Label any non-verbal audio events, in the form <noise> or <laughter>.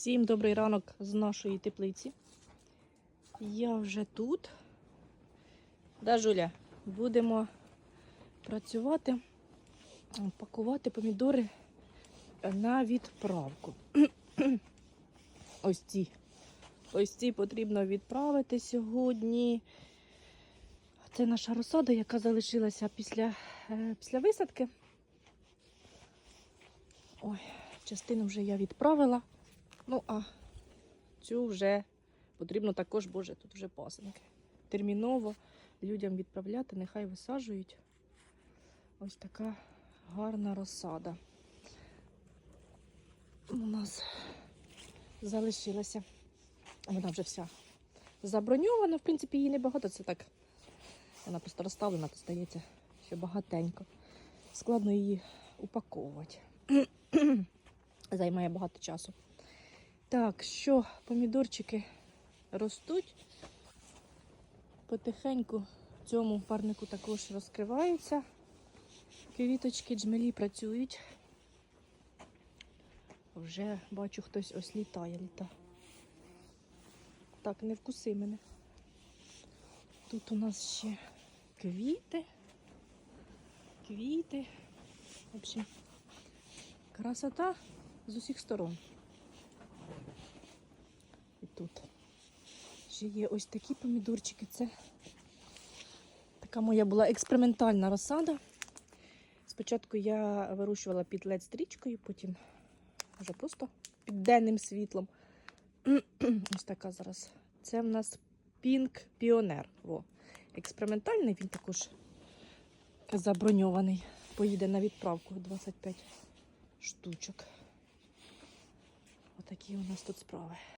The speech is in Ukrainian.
Всім добрий ранок з нашої теплиці. Я вже тут. Да, Жуля, будемо працювати, пакувати помідори на відправку. <clears throat> Ось ці. Ось ці потрібно відправити сьогодні. Це наша розсада, яка залишилася після, е, після висадки. Ой, частину вже я відправила. Ну, а цю вже потрібно також, боже, тут вже пасенки. Терміново людям відправляти, нехай висаджують. Ось така гарна розсада. У нас залишилася. Вона вже вся заброньована. В принципі, її небагато. Це так. Вона просто розставлена, то стається ще багатенько. Складно її упаковувати. <clears throat> Займає багато часу. Так, що помідорчики ростуть. Потихеньку в цьому парнику також розкриваються. Квіточки, джмелі працюють. Вже бачу, хтось ось літає, літа. Так, не вкуси мене. Тут у нас ще квіти. Квіти. В общем, красота з усіх сторон. Тут ще є ось такі помідорчики. Це така моя була експериментальна розсада. Спочатку я вирощувала під led стрічкою, потім вже просто під денним світлом. <clears throat> Ось така зараз. Це в нас Pink Pioneer. Во. Експериментальний, він також заброньований. Поїде на відправку 25 штучок. Отакі у нас тут справи.